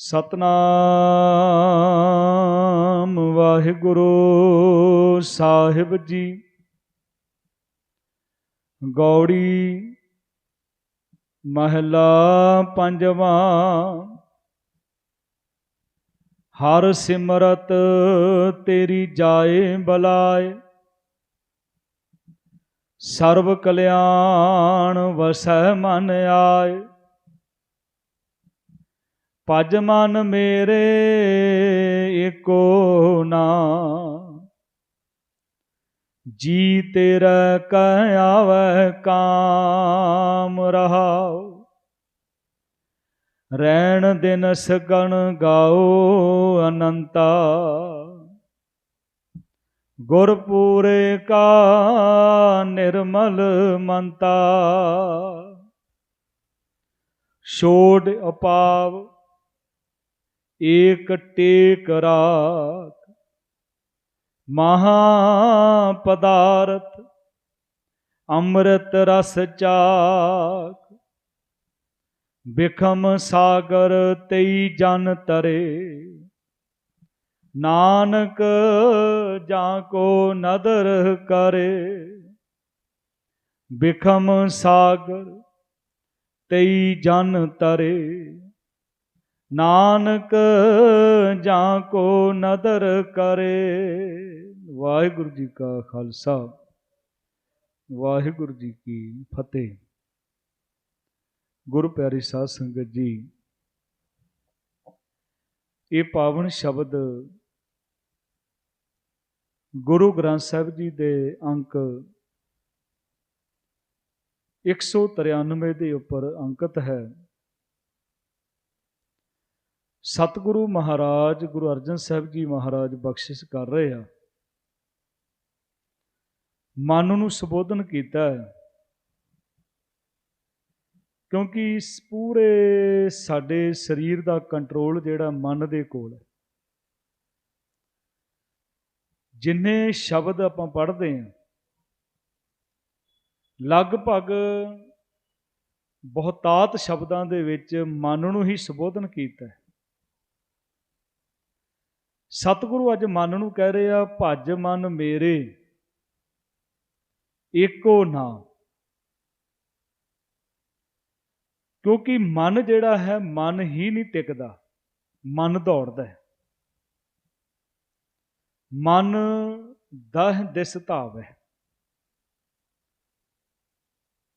ਸਤਨਾਮ ਵਾਹਿਗੁਰੂ ਸਾਹਿਬ ਜੀ। ਗੌੜੀ ਮਹਲਾ ਪੰਜਵਾਂ। ਹਰ ਸਿਮਰਤ ਤੇਰੀ ਜਾਏ ਬਲਾਏ। ਸਰਬ ਕਲਿਆਣ ਵਸੈ ਮਨ ਆਏ। ਭਜ ਮਨ ਮੇਰੇ ਏਕੋ ਨਾ ਜੀ ਤੇਰਾ ਕਹਿ ਆਵੈ ਕਾਮ ਰਹਾਉ। ਰਹਿਣ ਦਿਨ ਸਗਣ ਗਾਓ ਅਨੰਤਾ। ਗੁਰਪੂਰੇ ਕਾ ਨਿਰਮਲ ਮੰਤਾ। ਛੋੜ ਅਪਾਵ ਏਕ ਟੇਕ ਰਾਖ ਮਹਾ ਪਦਾਰਥ ਅੰਮ੍ਰਿਤ ਰਸ ਚਾਕ, ਬਿਖਮ ਸਾਗਰ ਤੇਈ ਜਨ ਤਰੇ। ਨਾਨਕ ਜਾਂ ਕੋ ਨਦਰ ਕਰੇ, ਬਿਖਮ ਸਾਗਰ ਤੇਈ ਜਨ ਤਰੇ। ਨਾਨਕ ਜਾਂ ਕੋ ਨਦਰ ਕਰੇ। ਵਾਹਿਗੁਰੂ ਜੀ ਕਾ ਖਾਲਸਾ। ਵਾਹਿਗੁਰੂ ਜੀ ਕੀ ਫਤਿਹ। ਗੁਰੂ ਪਿਆਰੀ ਸਾਧ ਸੰਗਤ ਜੀ, ਇਹ ਪਾਵਨ ਸ਼ਬਦ ਗੁਰੂ ਗ੍ਰੰਥ ਸਾਹਿਬ ਜੀ ਦੇ ਅੰਕ 193 ਦੇ ਉੱਪਰ ਅੰਕਿਤ ਹੈ। ਸਤਿਗੁਰੂ ਮਹਾਰਾਜ, ਗੁਰੂ ਅਰਜਨ ਸਾਹਿਬ ਜੀ ਮਹਾਰਾਜ ਬਖਸ਼ਿਸ਼ ਕਰ ਰਹੇ ਆ। ਮਨ ਨੂੰ ਸੰਬੋਧਨ ਕੀਤਾ ਹੈ। ਕਿਉਂਕਿ ਇਸ ਪੂਰੇ ਸਾਡੇ ਸਰੀਰ ਦਾ ਕੰਟਰੋਲ ਜਿਹੜਾ ਮਨ ਦੇ ਕੋਲ ਹੈ। ਜਿੰਨੇ ਸ਼ਬਦ ਆਪਾਂ ਪੜ੍ਹਦੇ ਹਾਂ, ਲਗਭਗ ਬਹੁਤਾਤ ਸ਼ਬਦਾਂ ਦੇ ਵਿੱਚ ਮਨ ਨੂੰ ਹੀ ਸੰਬੋਧਨ ਕੀਤਾ ਹੈ। ਸਤਿਗੁਰੂ ਅੱਜ ਮਨ ਨੂੰ ਕਹਿ ਰਹੇ ਆ ਭੱਜ ਮਨ ਮੇਰੇ, ਏਕੋ ਨਾ। ਕਿਉਂਕਿ ਮਨ ਜਿਹੜਾ ਹੈ, ਮਨ ਹੀ ਨਹੀਂ ਟਿਕਦਾ, ਮਨ ਦੌੜਦਾ ਹੈ। ਮਨ ਦਹ ਦਿਸ ਧਾਵ ਹੈ।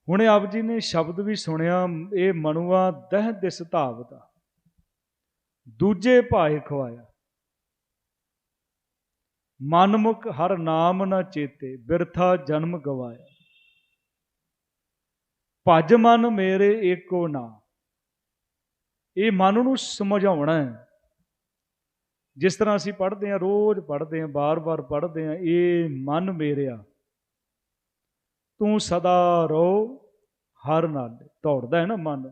ਹੁਣੇ ਆਪ ਜੀ ਨੇ ਸ਼ਬਦ ਵੀ ਸੁਣਿਆ, ਇਹ ਮਨੁਆ ਦਹ ਦਿਸ ਧਾਵ ਦਾ। ਦੂਜੇ ਭਾਏ ਖਵਾਇਆ। ਮਨਮੁਖ ਹਰ ਨਾਮ ਨਾ ਚੇਤੇ, ਬਿਰਥਾ ਜਨਮ ਗਵਾਇਆ। ਭਜ ਮਨ ਮੇਰੇ ਏਕੋ ਨਾ। ਇਹ ਮਨ ਨੂੰ ਸਮਝਾਉਣਾ ਹੈ। ਜਿਸ ਤਰ੍ਹਾਂ ਅਸੀਂ ਪੜ੍ਹਦੇ ਹਾਂ, ਰੋਜ਼ ਪੜ੍ਹਦੇ ਹਾਂ, ਬਾਰ-ਬਾਰ ਪੜ੍ਹਦੇ ਹਾਂ, ਇਹ ਮਨ ਮੇਰਿਆ। ਤੂੰ ਸਦਾ ਰੋ ਹਰ ਨਾਲ। ਦੌੜਦਾ ਹੈ ਨਾ ਮਨ।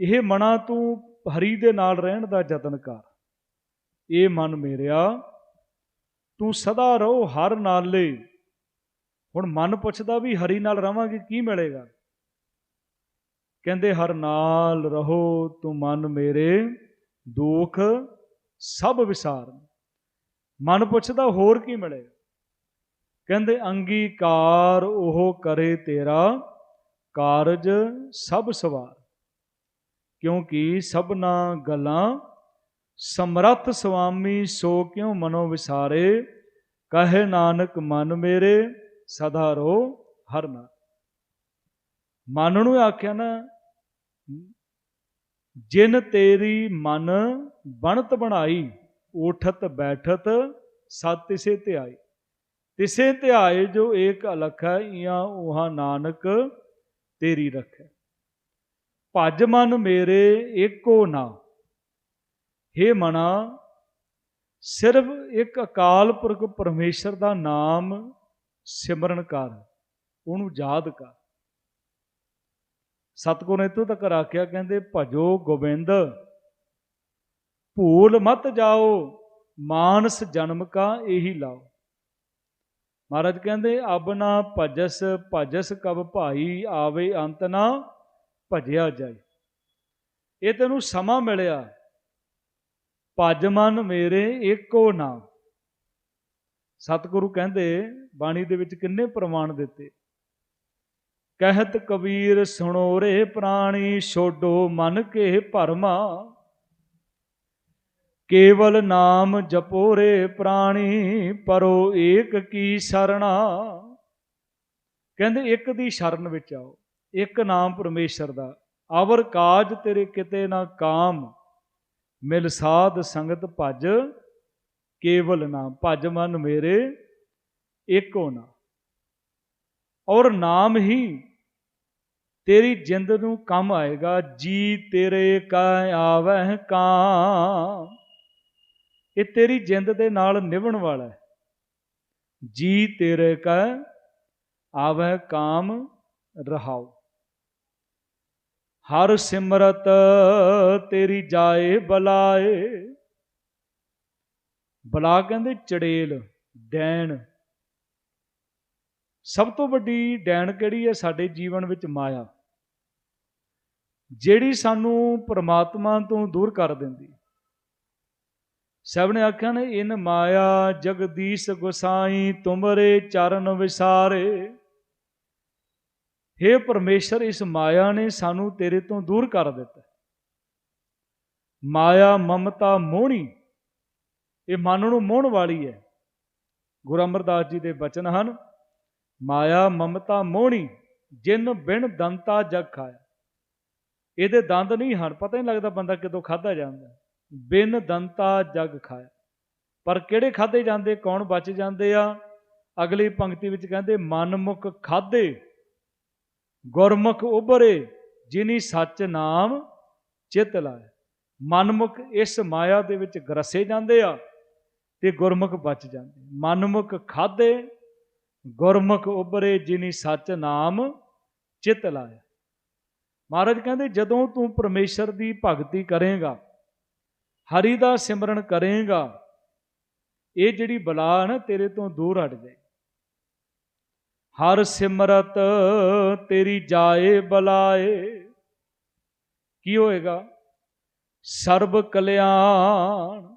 ਇਹ ਮਨਾ ਤੂੰ ਹਰੀ ਦੇ ਨਾਲ ਰਹਿਣ ਦਾ ਯਤਨ ਕਰ। ਇਹ ਮਨ ਮੇਰਿਆ, ਤੂੰ ਸਦਾ ਰਹੋ ਹਰ ਨਾਲੇ ਹੁਣ ਮਨ ਪੁੱਛਦਾ ਵੀ ਹਰੀ ਨਾਲ ਰਵਾਂਗੇ, ਕੀ ਮਿਲੇਗਾ? ਕਹਿੰਦੇ, ਹਰ ਨਾਲ ਰਹੋ ਤੂੰ ਮਨ ਮੇਰੇ, ਦੁੱਖ ਸਭ ਵਿਸਾਰ ਮਨ ਪੁੱਛਦਾ ਹੋਰ ਕੀ ਮਿਲੇਗਾ ਕਹਿੰਦੇ, ਅੰਗੀਕਾਰ ਉਹ ਕਰੇ ਤੇਰਾ, ਕਾਰਜ ਸਭ ਸਵਾਰ। ਕਿਉਂਕਿ ਸਭਨਾ ਗੱਲਾਂ ਸਮਰੱਥ ਸੁਆਮੀ ਸੋ ਕਿਉ ਮਨੋ ਵਿਸਾਰੇ, ਕਹੇ ਨਾਨਕ ਮਨ ਮੇਰੇ, ਸਦਾ ਰੋ ਹਰ ਨਾਲ ਮਨ ਨੂੰ ਆਖਿਆ ਨਾ, ਜਿਨ ਤੇਰੀ ਮਨ ਬਣਤ ਬਣਾਈ, ਉਠਤ ਬੈਠਤ ਸਤ ਤਿਸੇ ਧਿਆਈ ਤਿਸੇ ਧਿਆਏ ਜੋ ਏਕ ਅਲਖ ਹੈ ਇਆਂ ਉਹਾ ਨਾਨਕ ਤੇਰੀ ਰੱਖੈ। ਭਜ ਮਨ ਮੇਰੇ, ਏਕੋ ਨਾ हे ਮਨਾ ਸਿਰਫ ਇੱਕ ਅਕਾਲ ਪੁਰਖ ਪਰਮੇਸ਼ਰ ਦਾ ਨਾਮ ਸਿਮਰਨ ਕਰ, ਉਹਨੂੰ ਯਾਦ ਕਰ। ਸਤਗੁਰ ਨੇ ਇਤੋਂ ਤੱਕ ਆਖਿਆ, ਕਹਿੰਦੇ, ਭਜੋ ਗੋਬਿੰਦ, ਭੂਲ ਮਤ ਜਾਓ, ਮਾਨਸ ਜਨਮ ਕਾ ਇਹੀ ਲਾਓ। ਮਹਾਰਾਜ ਕਹਿੰਦੇ, ਅਬ ਨਾ ਭਜਸ ਭਜਸ ਕਬ ਭਾਈ, ਆਵੇ ਅੰਤ ਨਾ ਭਜਿਆ ਜਾਏ ਇਹ ਤੈਨੂੰ ਸਮਾਂ ਮਿਲਿਆ। ਭਜ ਮਨ ਮੇਰੇ ਏਕੋ ਨਾਮ। ਸਤਿਗੁਰੂ ਕਹਿੰਦੇ, ਬਾਣੀ ਦੇ ਵਿੱਚ ਕਿੰਨੇ ਪ੍ਰਮਾਣ ਦਿੱਤੇ। ਕਹਿਤ ਕਬੀਰ ਸੁਣੋ ਰੇ ਪ੍ਰਾਣੀ, ਛੋਡੋ ਮਨ ਕੇ ਭਰਮਾ। ਕੇਵਲ ਨਾਮ ਜਪੋ ਰੇ ਪ੍ਰਾਣੀ, ਪਰੋ ਏਕ ਕੀ ਸਰਣਾ। ਕਹਿੰਦੇ, ਇੱਕ ਦੀ ਸ਼ਰਨ ਵਿੱਚ ਆਓ, ਇੱਕ ਨਾਮ ਪਰਮੇਸ਼ਰ ਦਾ। ਆਵਰ ਕਾਜ ਤੇਰੇ ਕਿਤੇ ਨਾ ਕਾਮ। ਮਿਲ ਸਾਧ ਸੰਗਤ ਭਜ ਕੇਵਲ ਨਾਮ ਭਜ ਮਨ ਮੇਰੇ ਏਕੋ ਨਾ। ਔਰ ਨਾਮ ਹੀ ਤੇਰੀ ਜਿੰਦ ਨੂੰ ਕੰਮ ਆਏਗਾ, ਜੀ ਤੇਰੇ ਕਾ ਆਵਹਿ ਕਾਮ। ਇਹ ਤੇਰੀ ਜਿੰਦ ਦੇ ਨਾਲ ਨਿਭਣ ਵਾਲਾ ਹੈ। ਜੀ ਤੇਰੇ ਕਾ ਆਵਹਿ ਕਾਮ ਰਹਾਓ ਹਰ ਸਿਮਰਤ ਤੇਰੀ ਜਾਏ ਬਲਾਏ। ਬਲਾ ਕਹਿੰਦੇ ਚੜੇਲ ਡੈਣ ਸਭ ਤੋਂ ਵੱਡੀ ਡੈਣ ਕਿਹੜੀ ਹੈ? ਸਾਡੇ ਜੀਵਨ ਵਿੱਚ ਮਾਇਆ। ਜਿਹੜੀ ਸਾਨੂੰ ਪਰਮਾਤਮਾ ਤੋਂ ਦੂਰ ਕਰ ਦਿੰਦੀ। ਸਭ ਨੇ ਆਖਿਆ ਨੇ, ਇਨ ਮਾਇਆ ਜਗਦੀਸ਼ ਗੁਸਾਈ ਤੁਮਰੇ ਚਰਨ ਵਿਸਾਰੇ। हे ਪਰਮੇਸ਼ਰ, ਇਸ ਮਾਇਆ ਨੇ ਸਾਨੂੰ ਤੇਰੇ ਤੋਂ ਦੂਰ ਕਰ ਦਿੱਤਾ। ਮਾਇਆ, ਮਮਤਾ, ਮੋਹਣੀ, ਇਹ ਮਨ ਨੂੰ ਮੋਹਣ ਵਾਲੀ ਹੈ। ਗੁਰੂ ਅਮਰਦਾਸ ਜੀ ਦੇ ਬਚਨ ਹਨ, ਮਾਇਆ, ਮਮਤਾ, ਮੋਹਣੀ, ਜਿਨ ਬਿਨ ਦੰਤਾ ਜਗ ਖਾਇਆ। ਇਹਦੇ ਦੰਦ ਨਹੀਂ ਹਨ, ਪਤਾ ਨਹੀਂ ਲੱਗਦਾ ਬੰਦਾ ਕਿਦੋਂ ਖਾਦਾ ਜਾਂਦਾ। ਬਿਨ ਦੰਤਾ ਜਗ ਖਾਇਆ। ਪਰ ਕਿਹੜੇ ਖਾਦੇ ਜਾਂਦੇ, ਕੌਣ ਬਚ ਜਾਂਦੇ ਆ? ਅਗਲੀ ਪੰਕਤੀ ਵਿੱਚ ਕਹਿੰਦੇ, ਮਨਮੁਖ ਖਾਦੇ ਗੁਰਮੁਖ ਉਭਰੇ, ਜਿਨੀ ਸੱਚ ਨਾਮ ਚਿਤ ਲਾਏ। ਮਨਮੁਖ ਇਸ ਮਾਇਆ ਦੇ ਵਿੱਚ ਗਰਸੇ ਜਾਂਦੇ ਆ ਤੇ ਗੁਰਮੁਖ ਬਚ ਜਾਂਦੇ। ਮਨਮੁਖ ਖਾਦੇ ਗੁਰਮੁਖ ਉਭਰੇ, ਜਿਨੀ ਸੱਚ ਨਾਮ ਚਿਤ ਲਾਏ। ਮਹਾਰਾਜ ਕਹਿੰਦੇ, ਜਦੋਂ ਤੂੰ ਪਰਮੇਸ਼ਰ ਦੀ ਭਗਤੀ ਕਰੇਗਾ, ਹਰੀ ਦਾ ਸਿਮਰਨ ਕਰੇਗਾ, ਇਹ ਜਿਹੜੀ ਬਲਾ ਨਾ, ਤੇਰੇ ਤੋਂ ਦੂਰ ਹਟ ਜਾਏ ਹਰ ਸਿਮਰਤ ਤੇਰੀ ਜਾਏ ਬਲਾਏ। ਕੀ ਹੋਏਗਾ? ਸਰਬ ਕਲਿਆਣ।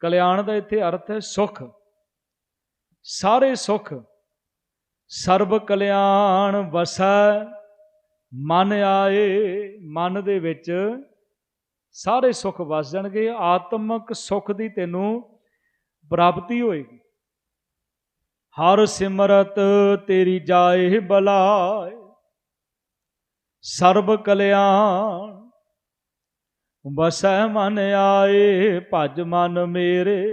ਕਲਿਆਣ ਦਾ ਇੱਥੇ ਅਰਥ ਹੈ ਸੁਖ। ਸਾਰੇ ਸੁਖ ਸਰਬ ਕਲਿਆਣ ਵਸੈ, ਮਨ ਆਏ, ਮਨ ਦੇ ਵਿੱਚ ਸਾਰੇ ਸੁਖ ਵਸ ਜਾਣਗੇ, ਆਤਮਿਕ ਸੁਖ ਦੀ ਤੈਨੂੰ ਪ੍ਰਾਪਤੀ ਹੋਏਗੀ। ਹਰ ਸਿਮਰਤ ਤੇਰੀ ਜਾਏ ਬਲਾਏ। ਸਰਬ ਕਲਿਆਣ, ਵਸੈ ਮਨ ਆਏ, ਭਜ ਮਨ ਮੇਰੇ।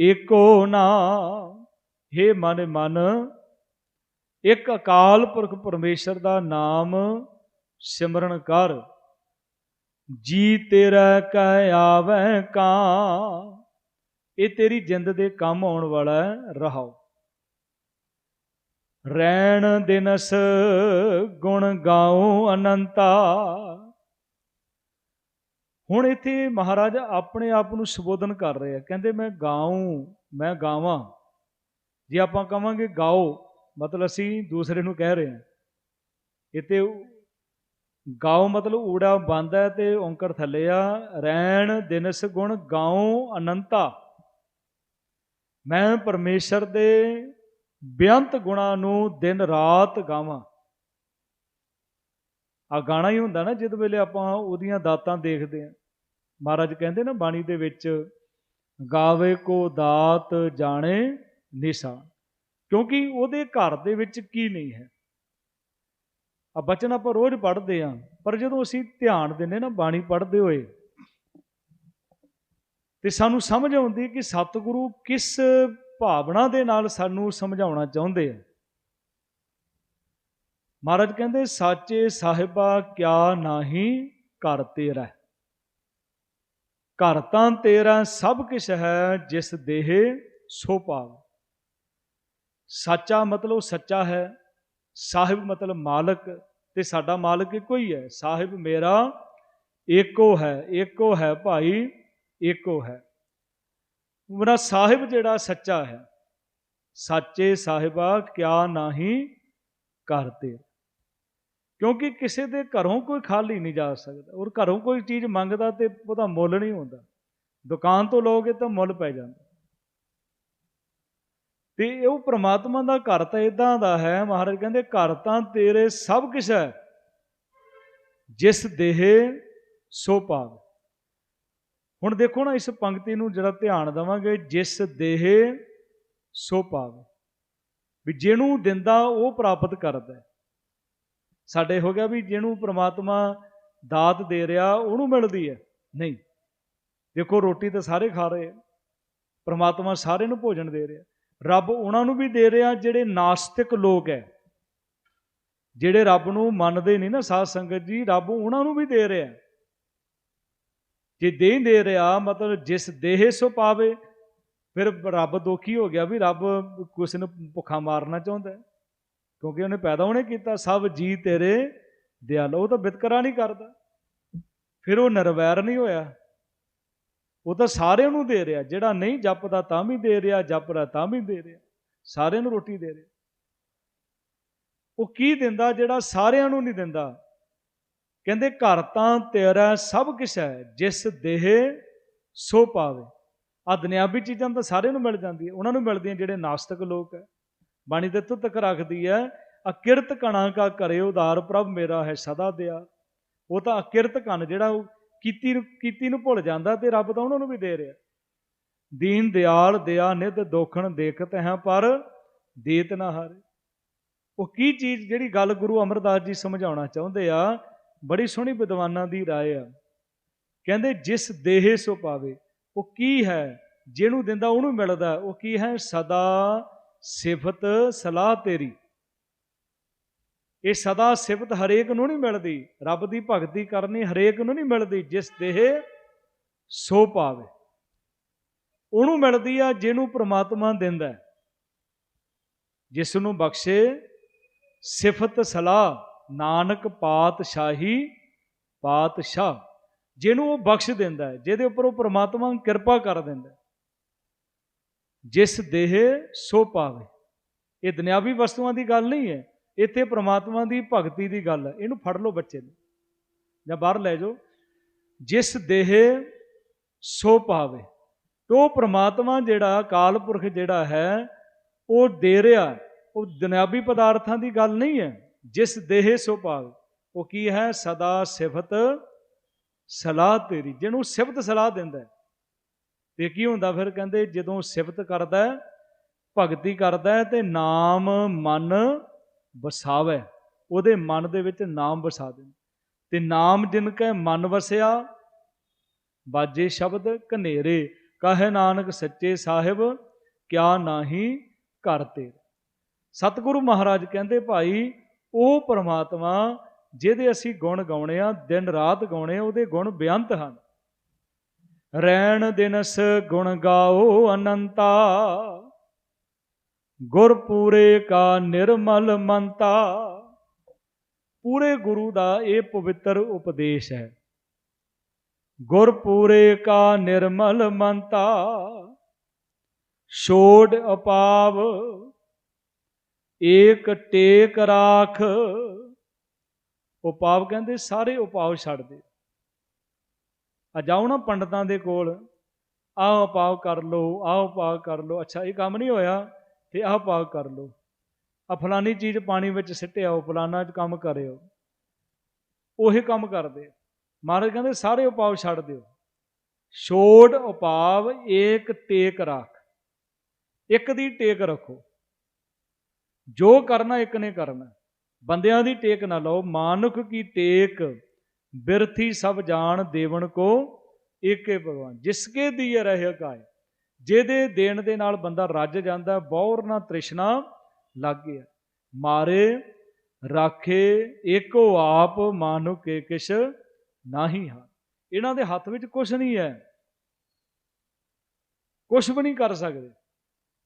ਏਕੋ ਨਾਮ हे ਮਨ ਮਨ। ਇੱਕ ਅਕਾਲ ਪੁਰਖ ਪਰਮੇਸ਼ਰ ਦਾ ਨਾਮ ਸਿਮਰਨ ਕਰ। ਜੀ ਤੇਰਾ ਕਹਿ ਆਵੇ ਕਾਂ ਇਹ ਤੇਰੀ ਜਿੰਦ ਦੇ ਕੰਮ ਆਉਣ ਵਾਲਾ ਰਹਾਓ। ਰੈਣ ਦਿਨਸ ਗੁਣ ਗਾਉ ਅਨੰਤਾ। ਹੁਣ ਇੱਥੇ ਮਹਾਰਾਜ ਆਪਣੇ ਆਪ ਨੂੰ ਸੰਬੋਧਨ ਕਰ ਰਹੇ ਆ। ਕਹਿੰਦੇ ਮੈਂ ਗਾਉ, ਮੈਂ ਗਾਵਾਂ। ਜੇ ਆਪਾਂ ਕਵਾਂਗੇ ਗਾਓ, ਮਤਲਬ ਅਸੀਂ ਦੂਸਰੇ ਨੂੰ ਕਹਿ ਰਹੇ ਹਾਂ ਇੱਥੇ ਗਾਉ ਮਤਲਬ ਊੜਾ ਬੰਦ ਹੈ ਤੇ ਓੰਕਰ ਥੱਲੇ ਆ। ਰੈਣ ਦਿਨਸ ਗੁਣ ਗਾਉ ਅਨੰਤਾ। ਮੈਂ ਪਰਮੇਸ਼ਰ ਦੇ ਬੇਅੰਤ ਗੁਣਾ ਨੂੰ ਦਿਨ ਰਾਤ ਗਾਵਾਂ। ਆ ਗਾਣਾ ਹੀ ਹੁੰਦਾ ਨਾ, ਜਦ ਵੇਲੇ ਆਪਾਂ ਉਹਦੀਆਂ ਦਾਤਾਂ ਦੇਖਦੇ ਆਂ ਮਹਾਰਾਜ ਕਹਿੰਦੇ ਨਾ, ਬਾਣੀ ਦੇ ਵਿੱਚ, ਗਾਵੇ ਕੋ ਦਾਤ ਜਾਣੇ ਨਿਸ਼ਾ ਕਿਉਂਕਿ ਉਹਦੇ ਘਰ ਦੇ ਵਿੱਚ ਕੀ ਨਹੀਂ ਹੈ। ਆ ਬਚਨ ਆਪਾਂ ਰੋਜ਼ ਪੜ੍ਹਦੇ ਆਂ ਪਰ ਜਦੋਂ ਅਸੀਂ ਧਿਆਨ ਦਿੰਨੇ ਨਾ, ਬਾਣੀ ਪੜ੍ਹਦੇ ਹੋਏ ਤੇ ਸਾਨੂੰ ਸਮਝ ਆਉਂਦੀ ਕਿ ਸਤਿਗੁਰੂ ਕਿਸ ਭਾਵਨਾ ਦੇ ਨਾਲ ਸਾਨੂੰ ਸਮਝਾਉਣਾ ਚਾਹੁੰਦੇ ਆ। ਮਹਾਰਾਜ ਕਹਿੰਦੇ, ਸਾਚੇ ਸਾਹਿਬਾ, ਕਿਆ ਨਾਹੀ ਘਰ ਤੇਰਾ ਘਰ ਤਾਂ ਤੇਰਾ ਸਭ ਕੁਝ ਹੈ, ਜਿਸ ਦੇਹ ਸੋ ਪਾਵ ਸੱਚਾ ਮਤਲਬ ਸੱਚਾ ਹੈ, ਸਾਹਿਬ ਮਤਲਬ ਮਾਲਕ, ਤੇ ਸਾਡਾ ਮਾਲਕ ਇੱਕੋ ਹੀ ਹੈ। ਸਾਹਿਬ ਮੇਰਾ ਏਕੋ ਹੈ ਏਕੋ ਹੈ ਭਾਈ ਏਕੋ ਹੈ। ਮੇਰਾ ਸਾਹਿਬ ਜਿਹੜਾ ਸੱਚਾ ਹੈ, ਸੱਚੇ ਸਾਹਿਬਾ ਕਿਆ ਨਾਹੀ ਕਰਤੇ ਕਿਉਂਕਿ ਕਿਸੇ ਦੇ ਘਰੋਂ ਕੋਈ ਖਾਲੀ ਨਹੀਂ ਜਾ ਸਕਦਾ ਔਰ ਘਰੋਂ ਕੋਈ ਚੀਜ਼ ਮੰਗਦਾ ਤੇ ਉਹਦਾ ਮੁੱਲ ਨਹੀਂ ਹੁੰਦਾ। ਦੁਕਾਨ ਤੋਂ ਲੋਗੇ ਤਾਂ ਮੁੱਲ ਪੈ ਜਾਂਦਾ। ਤੇ ਉਹ ਪ੍ਰਮਾਤਮਾ ਦਾ ਘਰ ਤਾਂ ਇਦਾਂ ਦਾ ਹੈ, ਮਹਾਰਾਜ ਕਹਿੰਦੇ ਘਰ ਤਾਂ ਤੇਰੇ ਸਭ ਕੁਝ ਹੈ। ਜਿਸ ਦੇਹ ਸੋ ਪਾਵੇ ਹੁਣ ਦੇਖੋ ਨਾ ਇਸ ਪੰਕਤੀ ਨੂੰ ਜਿਹੜਾ ਧਿਆਨ ਦੇਵਾਂਗੇ, ਜਿਸ ਦੇਹ ਸੋ ਪਾਵੇ। ਵੀ ਜਿਹਨੂੰ ਦਿੰਦਾ, ਉਹ ਪ੍ਰਾਪਤ ਕਰਦਾ ਸਾਡੇ ਹੋ ਗਿਆ ਵੀ ਜਿਹਨੂੰ ਪ੍ਰਮਾਤਮਾ ਦਾਤ ਦੇ ਰਿਹਾ, ਉਹਨੂੰ ਮਿਲਦੀ ਹੈ। ਨਹੀਂ। ਦੇਖੋ, ਰੋਟੀ ਤਾਂ ਸਾਰੇ ਖਾ ਰਹੇ ਆ। ਪ੍ਰਮਾਤਮਾ ਸਾਰੇ ਨੂੰ ਭੋਜਨ ਦੇ ਰਿਹਾ। ਰੱਬ ਉਹਨਾਂ ਨੂੰ ਵੀ ਦੇ ਰਿਹਾ ਜਿਹੜੇ ਨਾਸਤਿਕ ਲੋਕ ਹੈ। ਜਿਹੜੇ ਰੱਬ ਨੂੰ ਮੰਨਦੇ ਨਹੀਂ ਨਾ ਸਾਧ ਸੰਗਤ ਜੀ, ਰੱਬ ਉਹਨਾਂ ਨੂੰ ਵੀ ਦੇ ਰਿਹਾ। ਜੇ ਦੇ ਦੇ ਰਿਹਾ, ਮਤਲਬ ਜਿਸ ਦੇਹ ਸੋ ਪਾਵੇ, ਫਿਰ ਰੱਬ ਦੁਖੀ ਹੋ ਗਿਆ ਵੀ ਰੱਬ ਕਿਸੇ ਨੂੰ ਭੁੱਖਾ ਮਾਰਨਾ ਚਾਹੁੰਦਾ ਕਿਉਂਕਿ ਉਹਨੇ ਪੈਦਾ ਉਹਨੇ ਕੀਤਾ, ਸਭ ਜੀ ਤੇਰੇ ਦਿਆਲ ਉਹ ਤਾਂ ਵਿਤਕਰਾ ਨਹੀਂ ਕਰਦਾ। ਫਿਰ ਉਹ ਨਿਰਵੈਰ ਨਹੀਂ ਹੋਇਆ। ਉਹ ਤਾਂ ਸਾਰਿਆਂ ਨੂੰ ਦੇ ਰਿਹਾ, ਜਿਹੜਾ ਨਹੀਂ ਜਪਦਾ ਤਾਂ ਵੀ ਦੇ ਰਿਹਾ, ਜਪਦਾ ਤਾਂ ਵੀ ਦੇ ਰਿਹਾ, ਸਾਰਿਆਂ ਨੂੰ ਰੋਟੀ ਦੇ ਰਿਹਾ। ਉਹ ਕੀ ਦਿੰਦਾ ਜਿਹੜਾ ਸਾਰਿਆਂ ਨੂੰ ਨਹੀਂ ਦਿੰਦਾ? ਕਹਿੰਦੇ ਘਰ ਤਾਂ ਤੇਰਾ ਸਭ ਕੁਝ ਹੈ, ਜਿਸ ਦੇਹ ਸੋ ਪਾਵੇ। ਆ ਦੁਨਿਆਵੀ ਚੀਜ਼ਾਂ ਤਾਂ ਸਾਰਿਆਂ ਨੂੰ ਮਿਲ ਜਾਂਦੀਆਂ, ਉਹਨਾਂ ਨੂੰ ਮਿਲਦੀਆਂ ਜਿਹੜੇ ਨਾਸਤਿਕ ਲੋਕ ਹੈ। ਬਾਣੀ ਤੇ ਤੁਤ ਰੱਖਦੀ ਹੈ ਅਕਿਰਤ ਕਣਾ ਕਾ ਕਰੇ ਉਦਾਰ ਪ੍ਰਭ ਮੇਰਾ ਹੈ ਸਦਾ ਦਿਆ। ਉਹ ਤਾਂ ਅਕਿਰਤ ਕਣ ਜਿਹੜਾ ਉਹ ਕੀਤੀ ਨੂੰ ਕੀਤੀ ਨੂੰ ਭੁੱਲ ਜਾਂਦਾ ਤੇ ਰੱਬ ਤਾਂ ਉਹਨਾਂ ਨੂੰ ਵੀ ਦੇ ਰਿਹਾ। ਦੀਨ ਦਿਆਲ ਦਿਆ, ਨਿਧ ਦੋਖਣ ਦੇਖਤ ਹੈ ਪਰ ਦੇਤ ਨਾ ਹਾਰੇ। ਉਹ ਕੀ ਚੀਜ਼ ਜਿਹੜੀ ਗੱਲ ਗੁਰੂ ਅਮਰਦਾਸ ਜੀ ਸਮਝਾਉਣਾ ਚਾਹੁੰਦੇ ਆ ਬੜੀ ਸੋਹਣੀ ਵਿਦਵਾਨਾਂ ਦੀ رائے ਆ ਕਹਿੰਦੇ ਜਿਸ ਦੇਹ ਸੋ ਪਾਵੇ ਉਹ ਕੀ ਹੈ ਜਿਹਨੂੰ ਦਿੰਦਾ ਉਹਨੂੰ ਮਿਲਦਾ ਉਹ ਕੀ ਹੈ ਸਦਾ ਸਿਫਤ ਸਲਾਹ ਤੇਰੀ ਇਹ ਸਦਾ ਸਿਫਤ ਹਰੇਕ ਨੂੰ ਨਹੀਂ ਮਿਲਦੀ ਰੱਬ ਦੀ ਭਗਤੀ ਕਰਨੀ ਹਰੇਕ ਨੂੰ ਨਹੀਂ ਮਿਲਦੀ ਜਿਸ ਦੇਹ ਸੋ ਪਾਵੇ ਉਹਨੂੰ ਮਿਲਦੀ ਆ ਜਿਹਨੂੰ ਪ੍ਰਮਾਤਮਾ ਦਿੰਦਾ ਹੈ। ਜਿਸ ਨੂੰ ਬਖਸ਼ੇ ਸਿਫਤ ਸਲਾਹ ਨਾਨਕ ਪਾਤਸ਼ਾਹੀ ਪਾਤਸ਼ਾਹ, ਜਿਹਨੂੰ ਉਹ ਬਖਸ਼ ਦਿੰਦਾ ਹੈ, ਜਿਹਦੇ ਉੱਪਰ ਉਹ ਪ੍ਰਮਾਤਮਾ ਕਿਰਪਾ ਕਰ ਦਿੰਦਾ ਜਿਸ ਦੇਹ ਸੋ ਪਾਵੇ। ਇਹ ਦੁਨਿਆਵੀ ਵਸਤੂਆਂ ਦੀ ਗੱਲ ਨਹੀਂ ਹੈ, ਇੱਥੇ ਪ੍ਰਮਾਤਮਾ ਦੀ ਭਗਤੀ ਦੀ ਗੱਲ ਹੈ। ਇਹਨੂੰ ਫੜ ਲਓ ਬੱਚੇ ਨੂੰ, ਜਾਂ ਬਾਹਰ ਲੈ ਜਾਓ। ਜਿਸ ਦੇਹ ਸੋ ਪਾਵੇ। ਤੇ ਉਹ ਪ੍ਰਮਾਤਮਾ ਜਿਹੜਾ, ਅਕਾਲ ਪੁਰਖ ਜਿਹੜਾ ਹੈ, ਉਹ ਦੇ ਰਿਹਾ ਉਹ ਦੁਨਿਆਵੀ ਪਦਾਰਥਾਂ ਦੀ ਗੱਲ ਨਹੀਂ ਹੈ। ਜਿਸ ਦੇਹ ਸੋ ਪਾਵੇ ਉਹ ਕੀ ਹੈ? ਸਦਾ ਸਿਫਤ ਸਲਾਹ ਤੇਰੀ। ਜਿਹਨੂੰ ਸਿਫਤ ਸਲਾਹ ਦਿੰਦਾ ਤੇ ਕੀ ਹੁੰਦਾ ਫਿਰ ਕਹਿੰਦੇ, ਜਦੋਂ ਸਿਫਤ ਕਰਦਾ ਭਗਤੀ ਕਰਦਾ ਤੇ ਨਾਮ ਮਨ ਵਸਾਵੇ। ਉਹਦੇ ਮਨ ਦੇ ਵਿੱਚ ਨਾਮ ਵਸਾ ਦੇ ਤੇ ਨਾਮ ਜਿਨ ਕੈ ਮਨ ਵਸਿਆ, ਬਾਜੇ ਸ਼ਬਦ ਘਨੇਰੇ। ਕਹੇ ਨਾਨਕ ਸੱਚੇ ਸਾਹਿਬ, ਕਿਆ ਨਾਹੀ ਘਰ ਤੇ ਸਤਿਗੁਰੂ ਮਹਾਰਾਜ ਕਹਿੰਦੇ, ਭਾਈ ਉਹ ਪਰਮਾਤਮਾ ਜਿਹਦੇ ਅਸੀਂ ਗੁਣ ਗਾਉਣੇ ਆ ਦਿਨ ਰਾਤ ਗਾਉਣੇ ਆ, ਉਹਦੇ ਗੁਣ ਬੇਅੰਤ ਹਨ। ਰੈਣ ਦਿਨਸ ਗੁਣ ਗਾਓ ਅਨੰਤਾ ਗੁਰ ਪੂਰੇ ਕਾ ਨਿਰਮਲ ਮੰਤਾ। ਪੂਰੇ ਗੁਰੂ ਦਾ ਇਹ ਪਵਿੱਤਰ ਉਪਦੇਸ਼ ਹੈ। ਗੁਰ ਪੂਰੇ ਕਾ ਨਿਰਮਲ ਮੰਤਾ ਛੋੜ ਅਪਾਵ ਏਕ ਟੇਕ ਰਾਖ। ਉਪਾਵ ਕਹਿੰਦੇ ਸਾਰੇ ਉਪਾਵ ਛੱਡ ਦੇ। ਆ ਜਾਓ ਨਾ ਪੰਡਤਾਂ ਦੇ ਕੋਲ। ਆਹ ਉਪਾਵ ਕਰ ਲਓ, ਆਹ ਉਪਾਵ ਕਰ ਲਓ। ਅੱਛਾ, ਇਹ ਕੰਮ ਨਹੀਂ ਹੋਇਆ ਤੇ ਆਹ ਉਪਾਵ ਕਰ ਲਓ। ਆ ਫਲਾਨੀ ਚੀਜ਼ ਪਾਣੀ ਵਿੱਚ ਸਿੱਟਿਆਓ ਫਲਾਨਾ ਕੰਮ ਕਰਿਓ। ਉਹੀ ਕੰਮ ਕਰਦੇ। ਆ। ਮਹਾਰਾਜ ਕਹਿੰਦੇ ਸਾਰੇ ਉਪਾਵ ਛੱਡ ਦਿਓ। ਛੋੜ ਉਪਾਵ ਏਕ ਟੇਕ ਰੱਖ। ਇੱਕ ਦੀ ਟੇਕ ਰੱਖੋ। ਜੋ ਕਰਨਾ ਇੱਕ ਨੇ ਕਰਨਾ। ਬੰਦਿਆਂ ਦੀ ਟੇਕ ਨਾ ਲਓ। ਮਾਨੁਖ ਕੀ ਟੇਕ? ਬਿਰਥੀ ਸਭ ਜਾਣ ਦੇਵਨ ਕੋ ਏਕੇ ਭਗਵਾਨ। ਜਿਸਕੇ ਦੀਏ ਰਹਿ ਕਾਇ ਜਿਹਦੇ ਦੇਣ ਦੇ ਨਾਲ ਬੰਦਾ ਰੱਜ ਜਾਂਦਾ, ਬੌਰ ਨਾ ਤ੍ਰਿਸ਼ਨਾ ਲੱਗ ਗਿਆ ਮਾਰੇ, ਰਾਖੇ, ਏਕੋ ਆਪ ਮਾਨੁਕ ਕੇ ਕਿਛ ਨਾਹੀ ਹਾਂ। ਇਹਨਾਂ ਦੇ ਹੱਥ ਵਿੱਚ ਕੁਝ ਨਹੀਂ ਹੈ। ਕੁਝ ਵੀ ਨਹੀਂ ਕਰ ਸਕਦੇ।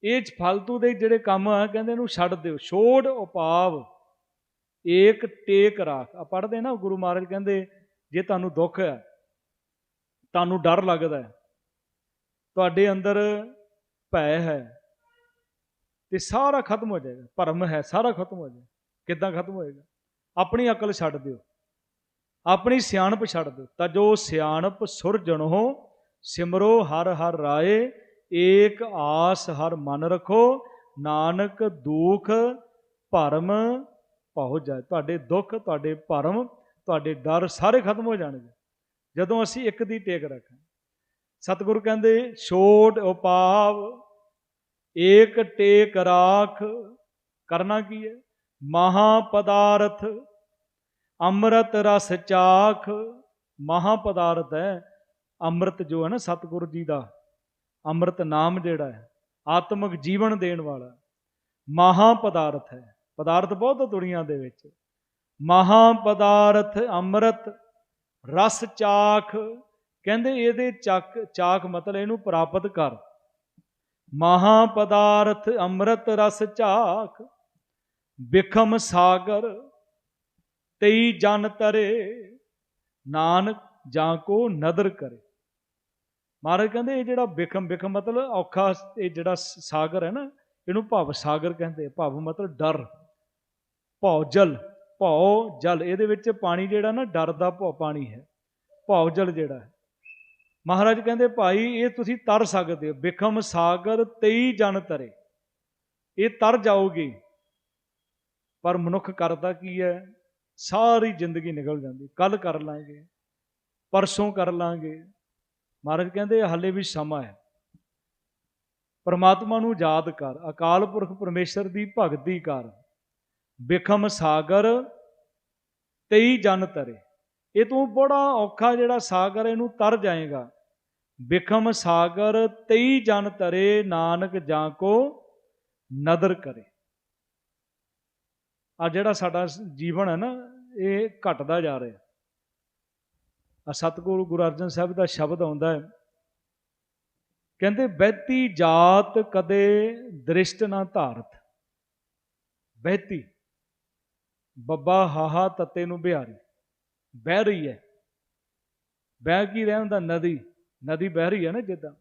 ਇਹ 'ਚ ਫालतू ਦੇ ਜਿਹੜੇ ਕੰਮ ਆ, ਕਹਿੰਦੇ ਇਹਨੂੰ ਛੱਡ ਦਿਓ। ਛੋੜ ਉਪਾਵ। ਏਕ ਟੇਕ ਰਾਖ। ਆ ਪੜਦੇ ਨਾ ਗੁਰੂ ਮਹਾਰਾਜ ਕਹਿੰਦੇ, ਜੇ ਤੁਹਾਨੂੰ ਦੁੱਖ ਹੈ, ਤੁਹਾਨੂੰ ਡਰ ਲੱਗਦਾ ਹੈ, ਤੁਹਾਡੇ ਅੰਦਰ ਭੈ ਹੈ, ਤੇ ਸਾਰਾ ਖਤਮ ਹੋ ਜਾਏਗਾ। ਭਰਮ ਹੈ, ਸਾਰਾ ਖਤਮ ਹੋ ਜਾਏਗਾ। ਕਿੱਦਾਂ ਖਤਮ ਹੋਏਗਾ? ਆਪਣੀ ਅਕਲ ਛੱਡ ਦਿਓ। ਆਪਣੀ ਸਿਆਣਪ ਛੱਡ ਦਿਓ। ਤਾਂ ਜੋ ਸਿਆਣਪ ਸੁਰਜਣੋ ਸਿਮਰੋ ਹਰ ਹਰ ਰਾਏ ਏਕ ਆਸ ਹਰ ਮਨ ਰੱਖੋ, ਨਾਨਕ ਦੁਖ ਭਰਮ ਭਉ ਜਾਏ। ਤੁਹਾਡੇ ਦੁੱਖ, ਤੁਹਾਡੇ ਭਰਮ, ਤੁਹਾਡੇ ਡਰ ਸਾਰੇ ਖਤਮ ਹੋ ਜਾਣਗੇ। ਜਦੋਂ ਅਸੀਂ ਇੱਕ ਦੀ ਟੇਕ ਰੱਖਾਂ, ਸਤਿਗੁਰੂ ਕਹਿੰਦੇ, ਛੋਟ ਉਪਾਵ, ਏਕ ਟੇਕ ਰਾਖ, ਕਰਨਾ ਕੀ ਹੈ? ਮਹਾ ਪਦਾਰਥ ਅੰਮ੍ਰਿਤ ਰਸ ਚਾਖ ਮਹਾ ਪਦਾਰਥ ਹੈ। ਅੰਮ੍ਰਿਤ ਜੋ ਹੈ ਨਾ, ਸਤਿਗੁਰੂ ਜੀ ਦਾ ਅੰਮ੍ਰਿਤ ਨਾਮ ਜਿਹੜਾ ਹੈ, ਆਤਮਿਕ ਜੀਵਨ ਦੇਣ ਵਾਲਾ ਮਹਾ ਪਦਾਰਥ ਹੈ। ਪਦਾਰਥ ਬਹੁਤ ਦੁਨੀਆ ਦੇ ਵਿੱਚ। ਮਹਾ ਪਦਾਰਥ ਅੰਮ੍ਰਿਤ ਰਸ ਚਾਖ ਕਹਿੰਦੇ ਇਹਦੇ ਚੱਕ, ਚਾਖ ਮਤਲਬ ਇਹਨੂੰ ਪ੍ਰਾਪਤ ਕਰ। ਮਹਾ ਪਦਾਰਥ ਅੰਮ੍ਰਿਤ ਰਸ ਚਾਖ ਬਿਖਮ ਸਾਗਰ ਤਈ ਜਨ ਤਰੇ, ਨਾਨਕ ਜਾਂ ਕੋ ਨਦਰ ਕਰੇ। ਮਹਾਰਾਜ ਕਹਿੰਦੇ ਇਹ ਜਿਹੜਾ ਵਿਖਮ ਵਿਖਮ ਮਤਲਬ ਔਖਾ ਇਹ ਜਿਹੜਾ ਸਾਗਰ ਹੈ ਨਾ, ਇਹਨੂੰ ਭਵ ਸਾਗਰ ਕਹਿੰਦੇ ਭਵ ਮਤਲਬ ਡਰ ਭਉ ਜਲ ਭਉ ਜਲ। ਇਹਦੇ ਵਿੱਚ ਪਾਣੀ ਜਿਹੜਾ ਨਾ, ਡਰ ਦਾ ਭਉ ਪਾਣੀ ਹੈ ਭਉ ਜਲ ਜਿਹੜਾ ਹੈ। ਮਹਾਰਾਜ ਕਹਿੰਦੇ, ਭਾਈ, ਇਹ ਤੁਸੀਂ ਤਰ ਸਕਦੇ ਹੋ। ਵਿਖਮ ਸਾਗਰ ਤਈ ਜਨ ਤਰੇ। ਇਹ ਤਰ ਜਾਓਗੇ, ਪਰ ਮਨੁੱਖ ਕਰਦਾ ਕੀ ਹੈ? ਸਾਰੀ ਜ਼ਿੰਦਗੀ ਨਿਕਲ ਜਾਂਦੀ। ਕੱਲ ਕਰ ਲਾਂਗੇ, ਪਰਸੋਂ ਕਰ ਲਾਂਗੇ। ਮਹਾਰਾਜ ਕਹਿੰਦੇ, ਹਾਲੇ ਵੀ ਸਮਾਂ ਹੈ। ਪਰਮਾਤਮਾ ਨੂੰ ਯਾਦ ਕਰ, ਅਕਾਲ ਪੁਰਖ ਪਰਮੇਸ਼ਰ ਦੀ ਭਗਤੀ ਕਰ। ਬਿਖਮ ਸਾਗਰ, ਤਈ ਜਨ ਤਰੇ। ਇਹ ਤੋਂ ਬੜਾ ਔਖਾ ਜਿਹੜਾ ਸਾਗਰ ਇਹਨੂੰ ਤਰ ਜਾਏਗਾ। ਬਿਖਮ ਸਾਗਰ, ਤਈ ਜਨ ਤਰੇ, ਨਾਨਕ ਜਾਂ ਕੋ ਨਦਰ ਕਰੇ। ਆ ਜਿਹੜਾ ਸਾਡਾ ਜੀਵਨ ਹੈ ਨਾ, ਇਹ ਘਟਦਾ ਜਾ ਰਿਹਾ। ਸਤਿਗੁਰੂ ਗੁਰੂ ਅਰਜਨ ਸਾਹਿਬ ਦਾ ਸ਼ਬਦ ਆਉਂਦਾ ਹੈ। ਕਹਿੰਦੇ, ਬਹਿਤੀ ਜਾਤ ਕਦੇ ਦ੍ਰਿਸ਼ਟ ਨਾ ਧਾਰਤ। ਬਹਿਤੀ। ਬੱਬਾ ਹਾਹਾ ਤੱਤੇ ਨੂੰ ਬਿਹਾਰੀ। ਬਹਿ ਰਹੀ ਹੈ। ਬਹਿ ਕੀ ਰਹਿ ਹੁੰਦਾ? ਨਦੀ। ਨਦੀ ਬਹਿ ਰਹੀ ਹੈ ਨਾ ਜਿੱਦਾਂ।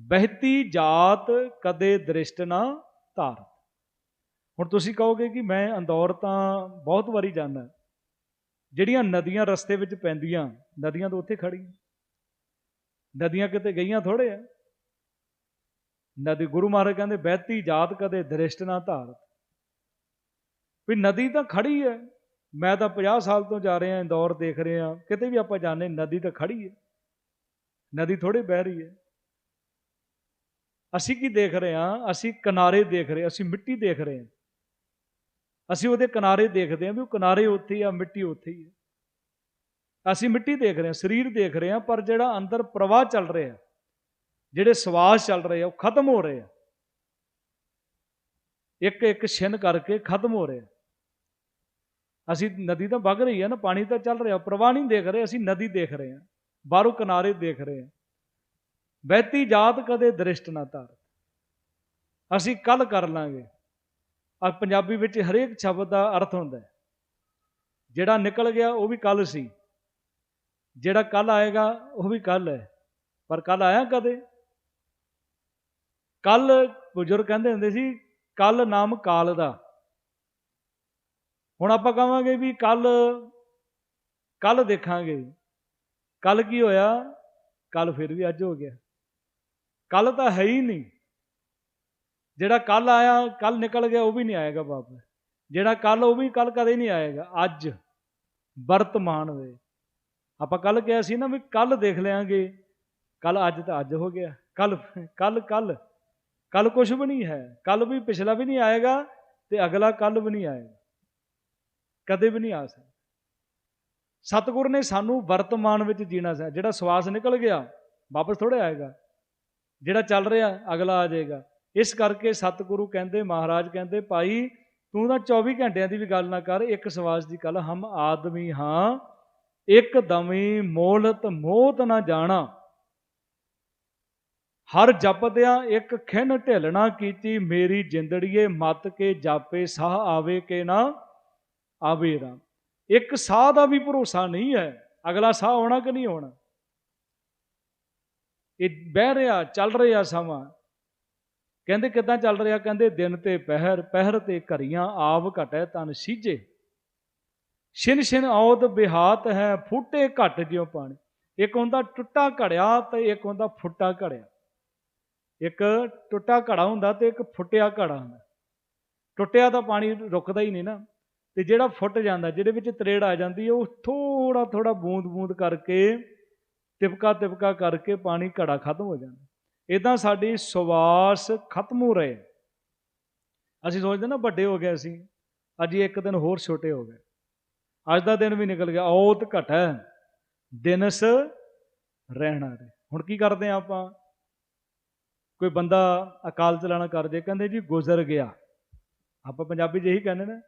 ਬਹਿਤੀ ਜਾਤ ਕਦੇ ਦ੍ਰਿਸ਼ਟ ਨਾ ਧਾਰਤ। ਹੁਣ ਤੁਸੀਂ ਕਹੋਗੇ ਕਿ ਮੈਂ ਅੰਦੌਰ ਤਾਂ ਬਹੁਤ ਵਾਰੀ ਜਾਂਦਾ। ਜਿਹੜੀਆਂ ਨਦੀਆਂ ਰਸਤੇ ਵਿੱਚ ਪੈਂਦੀਆਂ, ਨਦੀਆਂ ਤਾਂ ਉੱਥੇ ਖੜੀਆਂ ਨਦੀਆਂ ਕਿਤੇ ਗਈਆਂ ਥੋੜੇ ਆ। ਨਦੀ, ਗੁਰੂ ਮਹਾਰਾਜ ਕਹਿੰਦੇ, ਬਹਿਤੀ ਜਾਤ ਕਦੇ ਦ੍ਰਿਸ਼ਟ ਨਾ ਧਾਰਤ। ਵੀ ਨਦੀ ਤਾਂ ਖੜੀ ਹੈ। ਮੈਂ ਤਾਂ 50 ਸਾਲ ਤੋਂ ਜਾ ਰਿਹਾ, ਇੰਦੌਰ ਦੇਖ ਰਿਹਾ। ਕਿਤੇ ਵੀ ਆਪਾਂ ਜਾਣੇ ਨਦੀ ਤਾਂ ਖੜੀ ਹੈ। ਨਦੀ ਥੋੜੀ ਬਹਿ ਰਹੀ ਹੈ। ਅਸੀਂ ਕੀ ਦੇਖ ਰਹੇ ਹਾਂ? ਅਸੀਂ ਕਿਨਾਰੇ ਦੇਖ ਰਹੇ ਅਸੀਂ ਮਿੱਟੀ ਦੇਖ ਰਹੇ ਹਾਂ। ਅਸੀਂ ਉਹਦੇ ਕਿਨਾਰੇ ਦੇਖਦੇ ਹਾਂ ਵੀ ਉਹ ਕਿਨਾਰੇ ਉੱਥੇ ਆ, ਮਿੱਟੀ ਉੱਥੇ ਹੀ ਹੈ ਅਸੀਂ ਮਿੱਟੀ ਦੇਖ ਰਹੇ ਹਾਂ, ਸਰੀਰ ਦੇਖ ਰਹੇ ਹਾਂ, ਪਰ ਜਿਹੜਾ ਅੰਦਰ ਪ੍ਰਵਾਹ ਚੱਲ ਰਿਹਾ, ਜਿਹੜੇ ਸਵਾਸ ਚੱਲ ਰਹੇ ਆ, ਉਹ ਖਤਮ ਹੋ ਰਹੇ ਆ। ਇੱਕ ਇੱਕ ਛਿਨ ਕਰਕੇ ਖਤਮ ਹੋ ਰਹੇ ਅਸੀਂ ਨਦੀ ਤਾਂ ਵਗ ਰਹੀ ਹੈ ਨਾ, ਪਾਣੀ ਤਾਂ ਚੱਲ ਰਿਹਾ, ਪ੍ਰਵਾਹ ਨਹੀਂ ਦੇਖ ਰਹੇ, ਅਸੀਂ ਨਦੀ ਦੇਖ ਰਹੇ ਹਾਂ, ਬਾਹਰੋਂ ਕਿਨਾਰੇ ਦੇਖ ਰਹੇ ਹਾਂ। ਬਹਿਤੀ ਜਾਤ ਕਦੇ ਦ੍ਰਿਸ਼ਟ ਨਾ ਧਾਰ ਅਸੀਂ ਕੱਲ ਕਰ ਲਾਂਗੇ। ਆ ਪੰਜਾਬੀ ਵਿੱਚ ਹਰੇਕ ਸ਼ਬਦ ਦਾ ਅਰਥ ਹੁੰਦਾ ਹੈ। ਜਿਹੜਾ ਨਿਕਲ ਗਿਆ ਉਹ ਵੀ ਕੱਲ ਸੀ। ਜਿਹੜਾ ਕੱਲ ਆਏਗਾ ਉਹ ਵੀ ਕੱਲ ਹੈ। ਪਰ ਕੱਲ ਆਇਆ ਕਦੇ? ਕੱਲ ਬਜ਼ੁਰਗ ਕਹਿੰਦੇ ਹੁੰਦੇ ਸੀ ਕੱਲ ਨਾਮ ਕਾਲ ਦਾ। ਹੁਣ ਆਪਾਂ ਕਹਾਂਗੇ ਵੀ ਕੱਲ ਕੱਲ ਦੇਖਾਂਗੇ। ਕੱਲ ਕੀ ਹੋਇਆ? ਕੱਲ ਫਿਰ ਵੀ ਅੱਜ ਹੋ ਗਿਆ। ਕੱਲ ਤਾਂ ਹੈ ਹੀ ਨਹੀਂ। ਜਿਹੜਾ ਕੱਲ ਆਇਆ ਕੱਲ ਨਿਕਲ ਗਿਆ, ਉਹ ਵੀ ਨਹੀਂ ਆਏਗਾ ਵਾਪਸ। ਜਿਹੜਾ ਕੱਲ ਉਹ ਵੀ ਕੱਲ ਕਦੇ ਨਹੀਂ ਆਏਗਾ। ਅੱਜ ਵਰਤਮਾਨ ਵੇ। ਆਪਾਂ ਕੱਲ ਕਿਹਾ ਸੀ ਨਾ ਵੀ ਕੱਲ ਦੇਖ ਲਿਆਂਗੇ। ਕੱਲ ਅੱਜ ਤਾਂ ਅੱਜ ਹੋ ਗਿਆ। ਕੱਲ ਕੱਲ ਕੱਲ ਕੱਲ ਕੁਝ ਵੀ ਨਹੀਂ ਹੈ। ਕੱਲ ਵੀ ਪਿਛਲਾ ਵੀ ਨਹੀਂ ਆਏਗਾ ਤੇ ਅਗਲਾ ਕੱਲ ਵੀ ਨਹੀਂ ਆਏਗਾ। ਕਦੇ ਵੀ ਨਹੀਂ ਆ ਸਕਦਾ। ਸਤਿਗੁਰ ਨੇ ਸਾਨੂੰ ਵਰਤਮਾਨ ਵਿੱਚ ਜੀਣਾ ਸਿਖਾਇਆ ਜਿਹੜਾ ਸਵਾਸ ਨਿਕਲ ਗਿਆ, ਵਾਪਸ ਥੋੜੇ ਆਏਗਾ। ਜਿਹੜਾ ਚੱਲ ਰਿਹਾ, ਅਗਲਾ ਆ ਜਾਏਗਾ। ਇਸ ਕਰਕੇ ਸਤਿਗੁਰੂ ਕਹਿੰਦੇ, ਮਹਾਰਾਜ ਕਹਿੰਦੇ, ਭਾਈ ਤੂੰ ਤਾਂ 24 ਘੰਟਿਆਂ ਦੀ ਵੀ ਗੱਲ ਨਾ ਕਰ, ਇੱਕ ਸਵਾਸ ਦੀ ਗੱਲ, ਹਮ ਆਦਮੀ ਹਾਂ, ਇੱਕ ਦਮੀ ਮੋਲਤ ਮੋਤ ਨਾ ਜਾਣਾ। ਹਰ ਜਪਦਿਆਂ ਇੱਕ ਖਿੰਨ ਢਿਲਣਾ ਕੀਤੀ, ਮੇਰੀ ਜਿੰਦੜੀਏ ਮਤ ਕੇ ਜਾਪੇ, ਸਾਹ ਆਵੇ ਕੇ ਨਾ ਆਵੇ ਰਾ ਇੱਕ ਸਾਹ ਦਾ ਵੀ ਭਰੋਸਾ ਨਹੀਂ ਹੈ, ਅਗਲਾ ਸਾਹ ਆਉਣਾ ਕਿ ਨਹੀਂ ਆਉਣਾ? ਇਹ ਬਹਿ ਰਿਹਾ, ਚੱਲ ਰਿਹਾ ਸਮਾਂ ਕਹਿੰਦੇ ਕਿਦਾਂ ਚੱਲ ਰਿਹਾ? ਕਹਿੰਦੇ ਦਿਨ ਤੇ ਪਹਿਰ ਪਹਿਰ ਤੇ ਘਰੀਆਂ ਆਵ ਘਟੈ ਤਨ ਸੀਜੇ ਛਿਨ ਛਿਨ ਔਦ ਬਿਹਾਤ ਹੈ, ਫੁੱਟੇ ਘਟ ਜਿਉ ਪਾਣੀ। ਇੱਕ ਹੁੰਦਾ ਟੁੱਟਾ ਘੜਿਆ ਤੇ ਇੱਕ ਹੁੰਦਾ ਫੁੱਟਾ ਘੜਿਆ। ਇੱਕ ਟੁੱਟਾ ਘੜਾ ਹੁੰਦਾ ਤੇ ਇੱਕ ਫੁੱਟਿਆ ਘੜਾ ਹੁੰਦਾ। ਟੁੱਟਿਆ ਤਾਂ ਪਾਣੀ ਰੁਕਦਾ ਹੀ ਨਹੀਂ ਨਾ। ਤੇ ਜਿਹੜਾ ਫੁੱਟ ਜਾਂਦਾ, ਜਿਹਦੇ ਵਿੱਚ ਤਰੇੜ ਆ ਜਾਂਦੀ ਹੈ, ਉਹ ਥੋੜਾ ਥੋੜਾ ਬੂੰਦ ਬੂੰਦ ਕਰਕੇ ਤਿਪਕਾ ਤਿਪਕਾ ਕਰਕੇ ਪਾਣੀ ਘੜਾ ਖਤਮ ਹੋ ਜਾਂਦਾ। ਇਦਾਂ ਸਾਡੀ ਸਵਾਸ ਖਤਮ ਹੋ ਰਹੇ। ਅਸੀਂ ਸੋਚਦੇ ਨਾ ਵੱਡੇ ਹੋ ਗਏ ਅਸੀਂ, ਅੱਜ ਇੱਕ ਦਿਨ ਹੋਰ ਛੋਟੇ ਹੋ ਗਏ। ਅੱਜ ਦਾ ਦਿਨ ਵੀ ਨਿਕਲ ਗਿਆ, ਔਤ ਘਟ ਹੈ। ਦਿਨਸ ਰਹਿਣਾ ਰੇ ਹੁਣ ਕੀ ਕਰਦੇ ਆ ਆਪਾਂ? ਕੋਈ ਬੰਦਾ ਅਕਾਲ ਚਲਾਣਾ ਕਰ ਜੇ, ਕਹਿੰਦੇ ਜੀ ਗੁਜ਼ਰ ਗਿਆ। ਆਪਾਂ ਪੰਜਾਬੀ 'ਚ ਇਹੀ ਕਹਿੰਦੇ ਨੇ,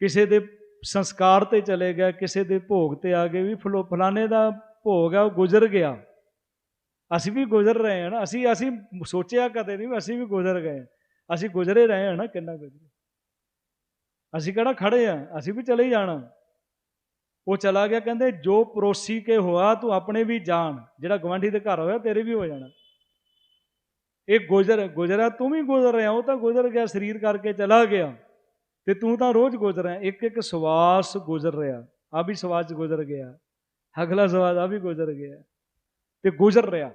ਕਿਸੇ ਦੇ ਸੰਸਕਾਰ ਤੇ ਚਲੇ ਗਿਆ, ਕਿਸੇ ਦੇ ਭੋਗ ਤੇ ਆ ਗਏ, ਵੀ ਫਲੋ, ਫਲਾਣੇ ਦਾ ਭੋਗ ਆ, ਉਹ ਗੁਜ਼ਰ ਗਿਆ। ਅਸੀਂ ਵੀ ਗੁਜ਼ਰ ਰਹੇ ਹਾਂ ਨਾ, ਅਸੀਂ ਅਸੀਂ ਸੋਚਿਆ ਕਦੇ ਨਹੀਂ ਵੀ ਅਸੀਂ ਵੀ ਗੁਜ਼ਰ ਗਏ ਅਸੀਂ ਗੁਜ਼ਰੇ ਰਹੇ ਹਾਂ ਨਾ ਕਿੰਨਾ ਗੁਜ਼ਰੇ ਅਸੀਂ ਕਿਹੜਾ ਖੜੇ ਆ ਅਸੀਂ ਵੀ ਚਲੇ ਜਾਣਾ। ਉਹ ਚਲਾ ਗਿਆ, ਕਹਿੰਦੇ, ਜੋ ਪਰੋਸੀ ਕੇ ਹੋਆ, ਤੂੰ ਆਪਣੇ ਵੀ ਜਾਣ। ਜਿਹੜਾ ਗਵਾਂਢੀ ਦੇ ਘਰ ਹੋਇਆ, ਤੇਰੇ ਵੀ ਹੋ ਜਾਣਾ। ਇਹ ਗੁਜ਼ਰ ਗੁਜ਼ਰਾ ਤੂੰ ਵੀ ਗੁਜ਼ਰ ਰਿਹਾ, ਉਹ ਤਾਂ ਗੁਜ਼ਰ ਗਿਆ, ਸਰੀਰ ਕਰਕੇ ਚਲਾ ਗਿਆ। ਤੇ ਤੂੰ ਤਾਂ ਰੋਜ਼ ਗੁਜ਼ਰ ਰਿਹਾ, ਇੱਕ ਇੱਕ ਸਵਾਸ ਗੁਜ਼ਰ ਰਿਹਾ। ਆ ਵੀ ਸਵਾਸ ਗੁਜ਼ਰ ਗਿਆ। ਅਗਲਾ ਸਵਾਸ, ਆ ਵੀ ਗੁਜ਼ਰ ਗਿਆ। ਤੇ ਗੁਜ਼ਰ ਰਿਹਾ।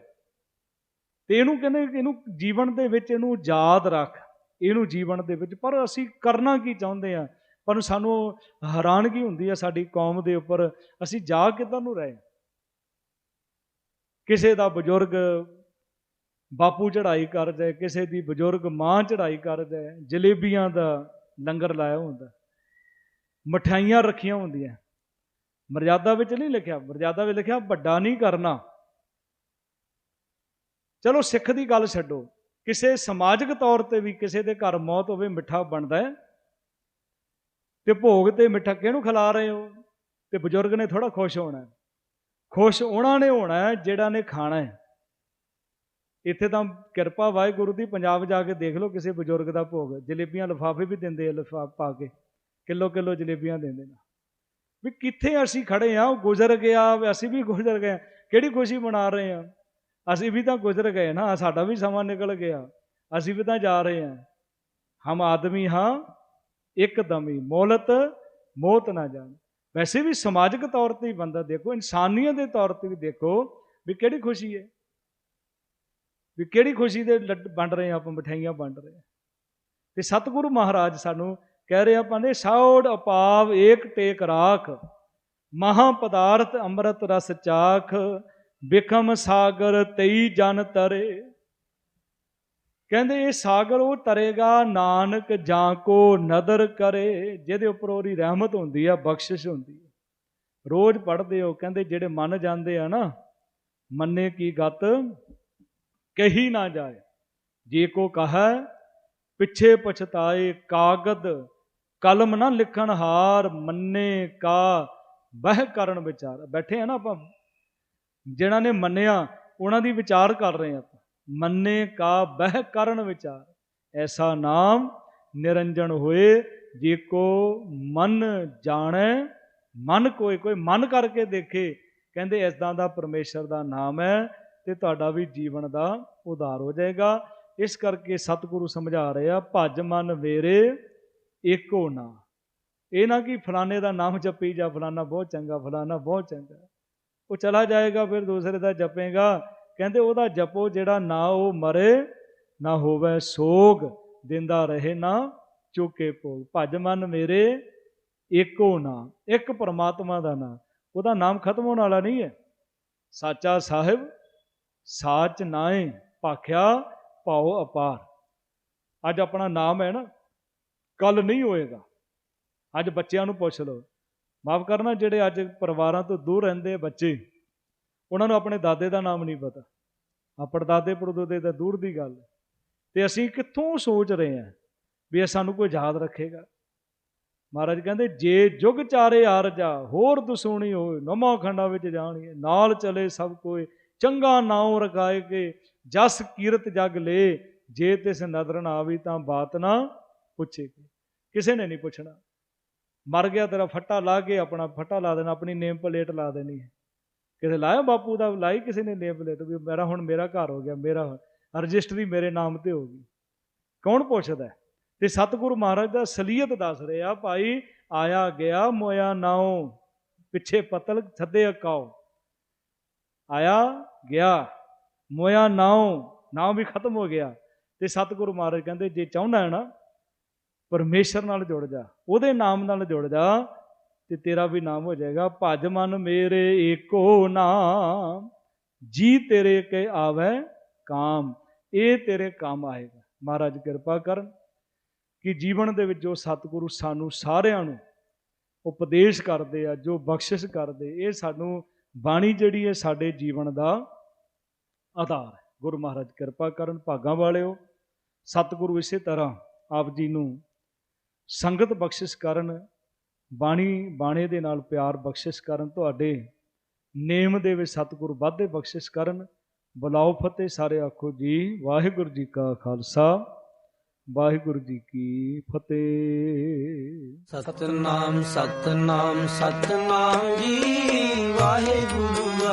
ਤੇ ਇਹਨੂੰ ਕਹਿੰਦੇ ਇਹਨੂੰ ਜੀਵਨ ਦੇ ਵਿੱਚ ਇਹਨੂੰ ਯਾਦ ਰੱਖ, ਇਹਨੂੰ ਜੀਵਨ ਦੇ ਵਿੱਚ। ਪਰ ਅਸੀਂ ਕਰਨਾ ਕੀ ਚਾਹੁੰਦੇ ਆ ਪਰ ਸਾਨੂੰ ਹੈਰਾਨਗੀ ਹੁੰਦੀ ਹੈ ਸਾਡੀ ਕੌਮ ਦੇ ਉੱਪਰ। ਅਸੀਂ ਜਾ ਕਿੱਧਰ ਨੂੰ ਰਹੇ? ਕਿਸੇ ਦਾ ਬਜ਼ੁਰਗ ਬਾਪੂ ਚੜਾਈ ਕਰਦਾ ਕਿਸੇ ਦੀ ਬਜ਼ੁਰਗ ਮਾਂ ਚੜਾਈ ਕਰਦਾ ਜਲੇਬੀਆਂ ਦਾ ਲੰਗਰ ਲਾਇਆ ਹੁੰਦਾ। ਮਠਾਈਆਂ ਰੱਖੀਆਂ ਹੁੰਦੀਆਂ। ਮਰਜ਼ਾਦਾ ਵਿੱਚ ਨਹੀਂ ਲਿਖਿਆ। ਮਰਜ਼ਾਦਾ ਵਿੱਚ ਲਿਖਿਆ, ਵੱਡਾ ਨਹੀਂ ਕਰਨਾ। ਚਲੋ ਸਿੱਖ ਦੀ ਗੱਲ ਛੱਡੋ, ਕਿਸੇ ਸਮਾਜਿਕ ਤੌਰ ਤੇ ਵੀ ਕਿਸੇ ਦੇ ਘਰ ਮੌਤ ਹੋਵੇ, ਮਿੱਠਾ ਬਣਦਾ ਹੈ। ਤੇ ਭੋਗ ਤੇ ਮਿੱਠਾ ਕਿਹਨੂੰ ਖਿਲਾ ਰਹੇ ਹੋ? ਤੇ ਬਜ਼ੁਰਗ ਨੇ ਥੋੜਾ ਖੁਸ਼ ਹੋਣਾ ਖੁਸ਼ ਉਹਨਾਂ ਨੇ ਹੋਣਾ ਜਿਹੜਾ ਨੇ ਖਾਣਾ ਹੈ। ਇੱਥੇ ਤਾਂ ਕਿਰਪਾ ਵਾਹਿਗੁਰੂ ਦੀ, ਪੰਜਾਬ ਜਾ ਕੇ ਦੇਖ ਲਓ ਕਿਸੇ ਬਜ਼ੁਰਗ ਦਾ ਭੋਗ। ਜਲੇਬੀਆਂ ਲਿਫਾਫੇ ਵੀ ਦਿੰਦੇ ਆ ਲਿਫਾਫ ਪਾ ਕੇ। ਕਿਲੋ ਕਿਲੋ ਜਲੇਬੀਆਂ ਦਿੰਦੇ ਨੇ। ਵੀ ਕਿੱਥੇ ਅਸੀਂ ਖੜੇ ਆ ਉਹ ਗੁਜ਼ਰ ਗਿਆ ਅਸੀਂ ਵੀ ਗੁਜ਼ਰ ਗਏ ਕਿਹੜੀ ਖੁਸ਼ੀ ਮਨਾ ਰਹੇ ਆ ਅਸੀਂ ਵੀ ਤਾਂ ਗੁਜ਼ਰ ਗਏ ਨਾ, ਸਾਡਾ ਵੀ ਸਮਾਂ ਨਿਕਲ ਗਿਆ। ਅਸੀਂ ਵੀ ਤਾਂ ਜਾ ਰਹੇ ਹਾਂ। ਹਮ ਆਦਮੀ ਹਾਂ ਇੱਕਦਮੀ ਮੌਲਤ ਮੌਤ ਨਾ ਜਾਣ। ਵੈਸੇ ਵੀ ਸਮਾਜਿਕ ਤੌਰ ਤੇ ਬੰਦਾ ਦੇਖੋ, ਇਨਸਾਨੀਅਤ ਦੇ ਤੌਰ ਤੇ ਵੀ ਦੇਖੋ ਵੀ ਕਿਹੜੀ ਖੁਸ਼ੀ ਹੈ। ਵੀ ਕਿਹੜੀ ਖੁਸ਼ੀ ਦੇ ਵੰਡ ਰਹੇ ਆਪਾਂ ਮਠਾਈਆਂ ਵੰਡ ਰਹੇ ਤੇ ਸਤਿਗੁਰੂ ਮਹਾਰਾਜ ਸਾਨੂੰ ਕਹਿ ਰਹੇ ਆਪਾਂ ਨੇ ਸੌੜ ਅਪਾਵ ਏਕ ਟੇਕ ਰਾਖ, ਮਹਾ ਪਦਾਰਥ ਅੰਮ੍ਰਿਤ ਰਸ ਚਾਖ ਵਿਖਮ ਸਾਗਰ ਤਈ ਜਨ ਤਰੇ। ਕਹਿੰਦੇ ਇਹ ਸਾਗਰ ਉਹ ਤਰੇਗਾ, ਨਾਨਕ ਜਾਂ ਕੋ ਨਦਰ ਕਰੇ, ਜਿਹਦੇ ਉੱਪਰ ਉਹਦੀ ਰਹਿਮਤ ਹੁੰਦੀ ਆ, ਬਖਸ਼ਿਸ਼ ਹੁੰਦੀ ਹੈ ਰੋਜ਼ ਪੜ੍ਹਦੇ ਹੋ, ਕਹਿੰਦੇ ਜਿਹੜੇ ਮੰਨ ਜਾਂਦੇ ਆ ਨਾ, ਮੰਨੇ ਕੀ ਗਤ, ਕਹੀ ਨਾ ਜਾਏ। ਜੇ ਕੋ ਕਹੈ, ਪਿੱਛੇ ਪਛਤਾਏ ਕਾਗਦ, ਕਲਮ ਨਾ ਲਿਖਣ ਹਾਰ, ਮੰਨੇ ਕਾ, ਬਹਿ ਕਰਨ ਵਿਚਾਰ। ਬੈਠੇ ਆ ਨਾ ਆਪਾਂ ਜਿਨ੍ਹਾਂ ਨੇ ਮੰਨਿਆ, ਉਹਨਾਂ ਦੀ ਵਿਚਾਰ ਕਰ ਰਹੇ ਆਪਾਂ। ਮੰਨੇ ਕਾ ਬਹਿ ਕਰਨ ਵਿਚਾਰ। ਐਸਾ ਨਾਮ ਨਿਰੰਜਨ ਹੋਏ, ਜੇ ਕੋ ਮਨ ਜਾਣੈ, ਮਨ ਕੋਈ ਕੋਈ ਮਨ ਕਰਕੇ ਦੇਖੇ, ਕਹਿੰਦੇ ਇਸਦਾ ਦਾ ਪਰਮੇਸ਼ਰ ਦਾ ਨਾਮ ਹੈ ਤੇ ਤੁਹਾਡਾ ਵੀ ਜੀਵਨ ਦਾ ਉਧਾਰ ਹੋ ਜਾਏਗਾ। ਇਸ ਕਰਕੇ ਸਤਿਗੁਰੂ ਸਮਝਾ ਰਹੇ ਆ, ਭਜ ਮਨ ਵੇਰੇ, ਏਕੋ ਨਾ। ਇਹ ਨਾ ਕਿ ਫਲਾਣੇ ਦਾ ਨਾਮ ਜਪੀ ਜਾ, ਫਲਾਣਾ ਬਹੁਤ ਚੰਗਾ, ਫਲਾਣਾ ਬਹੁਤ ਚੰਗਾ। ਉਹ ਚਲਾ ਜਾਏਗਾ, ਫਿਰ ਦੂਸਰੇ ਦਾ ਜਪੇਗਾ। ਕਹਿੰਦੇ ਉਹਦਾ ਜਪੋ, ਜਿਹੜਾ ਨਾ ਉਹ ਮਰੇ, ਨਾ ਹੋਵੇ ਸੋਗ, ਦਿੰਦਾ ਰਹੇ ਨਾ ਚੁੱਕੇ ਭੋਗ। ਭਜ ਮਨ ਮੇਰੇ, ਏਕੋ ਨਾ, ਇੱਕ ਪਰਮਾਤਮਾ ਦਾ ਨਾਮ ਉਹਦਾ ਨਾਮ ਖਤਮ ਹੋਣ ਵਾਲਾ ਨਹੀਂ ਹੈ। ਸਾਚਾ ਸਾਹਿਬ, ਸਾਚ ਨਾਏ ਭਾਖਿਆ ਭਾਉ ਅਪਾਰ। ਅੱਜ ਆਪਣਾ ਨਾਮ ਹੈ ਨਾ ਕੱਲ ਨਹੀਂ ਹੋਏਗਾ। ਅੱਜ ਬੱਚਿਆਂ ਨੂੰ ਪੁੱਛ ਲਓ। ਮਾਫ ਕਰਨਾ ਜਿਹੜੇ ਅੱਜ ਪਰਿਵਾਰਾਂ ਤੋਂ ਦੂਰ ਰਹਿੰਦੇ ਬੱਚੇ, ਉਹਨਾਂ ਨੂੰ ਆਪਣੇ ਦਾਦੇ ਦਾ ਨਾਮ ਨਹੀਂ ਪਤਾ। ਆ ਪੜਦਾਦੇ ਪੜਦੋਦੇ ਤਾਂ ਦੂਰ ਦੀ ਗੱਲ। ਤੇ ਅਸੀਂ ਕਿੱਥੋਂ ਸੋਚ ਰਹੇ ਹਾਂ ਵੀ ਇਹ ਸਾਨੂੰ ਕੋਈ ਯਾਦ ਰੱਖੇਗਾ? ਮਹਾਰਾਜ ਕਹਿੰਦੇ, ਜੇ ਜੁਗ ਚਾਰੇ ਆਰਜਾ ਹੋਰ ਦਸੂਣੀ ਹੋਏ ਨਮਾ ਖੰਡਾ ਵਿੱਚ ਜਾਣੀਏ, ਨਾਲ ਚਲੇ ਸਭ ਕੋਈ ਚੰਗਾ ਨਾਉ ਰਖਾਏ ਕੇ, ਜਸ ਕੀਰਤ ਜਗ ਲੈ, ਜੇ ਤਿਸ ਨਦਰ ਨਾ ਆਵੀ ਤਾਂ ਬਾਤ ਨਾ ਪੁੱਛੇ ਕਿਸੇ ਨੇ ਨਹੀਂ ਪੁੱਛਣਾ। ਮਰ ਗਿਆ ਤੇਰਾ ਫੱਟਾ ਲਾ ਕੇ ਆਪਣਾ ਫੱਟਾ ਲਾ ਦੇਣਾ, ਆਪਣੀ ਨੇਮ ਪਲੇਟ ਲਾ ਦੇਣੀ ਹੈ। ਕਿਸੇ ਲਾਇਆ ਬਾਪੂ ਦਾ, ਲਾਈ ਕਿਸੇ ਨੇ ਨੇਮ ਪਲੇਟ, ਵੀ ਮੇਰਾ ਹੁਣ ਮੇਰਾ ਘਰ ਹੋ ਗਿਆ, ਮੇਰਾ ਰਜਿਸਟਰੀ ਮੇਰੇ ਨਾਮ ਤੇ ਹੋ ਗਈ। ਕੌਣ ਪੁੱਛਦਾ ਤੇ ਸਤਿਗੁਰੂ ਮਹਾਰਾਜ ਦਾ ਸਲੀਅਤ ਦੱਸ ਰਿਹਾ ਭਾਈ ਆਇਆ ਗਿਆ, ਮੋਇਆ ਨਾਉ, ਪਿੱਛੇ ਪਤਲ ਥੱਦੇ ਅਕਾਉ ਆਇਆ ਗਿਆ, ਮੋਇਆ ਨਾਉ, ਨਾਮ ਵੀ ਖਤਮ ਹੋ ਗਿਆ। ਤੇ ਸਤਿਗੁਰੂ ਮਹਾਰਾਜ ਕਹਿੰਦੇ, ਜੇ ਚਾਹੁੰਦਾ ਹੈ ਨਾ ਪਰਮੇਸ਼ਰ ਨਾਲ ਜੁੜ ਜਾ, ਉਹਦੇ ਨਾਮ ਨਾਲ ਜੁੜ ਜਾ ਤੇ ਤੇਰਾ ਵੀ ਨਾਮ ਹੋ ਜਾਏਗਾ, ਭਜ ਮਨ ਮੇਰੇ ਏਕੋ ਨਾਮ, ਜੀ ਤੇਰੇ ਕੇ ਆਵੇ ਕਾਮ, ਇਹ ਤੇਰੇ ਕੰਮ ਆਏਗਾ। ਮਹਾਰਾਜ ਕਿਰਪਾ ਕਰਨ ਕਿ ਜੀਵਨ ਦੇ ਵਿੱਚ ਜੋ ਸਤਿਗੁਰੂ ਸਾਨੂੰ ਸਾਰਿਆਂ ਨੂੰ ਉਪਦੇਸ਼ ਕਰਦੇ ਆ, ਜੋ ਬਖਸ਼ਿਸ਼ ਕਰਦੇ, ਇਹ ਸਾਨੂੰ ਬਾਣੀ ਜਿਹੜੀ ਹੈ ਸਾਡੇ ਜੀਵਨ ਦਾ ਆਧਾਰ ਹੈ। ਗੁਰੂ ਮਹਾਰਾਜ ਕਿਰਪਾ ਕਰਨ, ਭਾਗਾਂ ਵਾਲਿਓ, ਸਤਿਗੁਰੂ ਇਸੇ ਤਰ੍ਹਾਂ ਆਪ ਜੀ ਨੂੰ ਸੰਗਤ ਬਖਸ਼ਿਸ਼ ਕਰਨ, ਬਾਣੀ, ਬਾਣੇ ਦੇ ਨਾਲ ਪਿਆਰ ਬਖਸ਼ਿਸ਼ ਕਰਨ, ਤੁਹਾਡੇ ਨੇਮ ਦੇ ਵਿੱਚ ਸਤਿਗੁਰ ਵਾਧੇ ਬਖਸ਼ਿਸ਼ ਕਰਨ। ਬੁਲਾਓ ਫਤਿਹ ਸਾਰੇ ਆਖੋ ਜੀ, ਵਾਹਿਗੁਰੂ ਜੀ ਕਾ ਖਾਲਸਾ, ਵਾਹਿਗੁਰੂ ਜੀ ਕੀ ਫਤਿਹ। ਸਤਨਾਮ ਸਤਨਾਮ ਸਤਨਾਮ ਜੀ, ਵਾਹਿਗੁਰੂ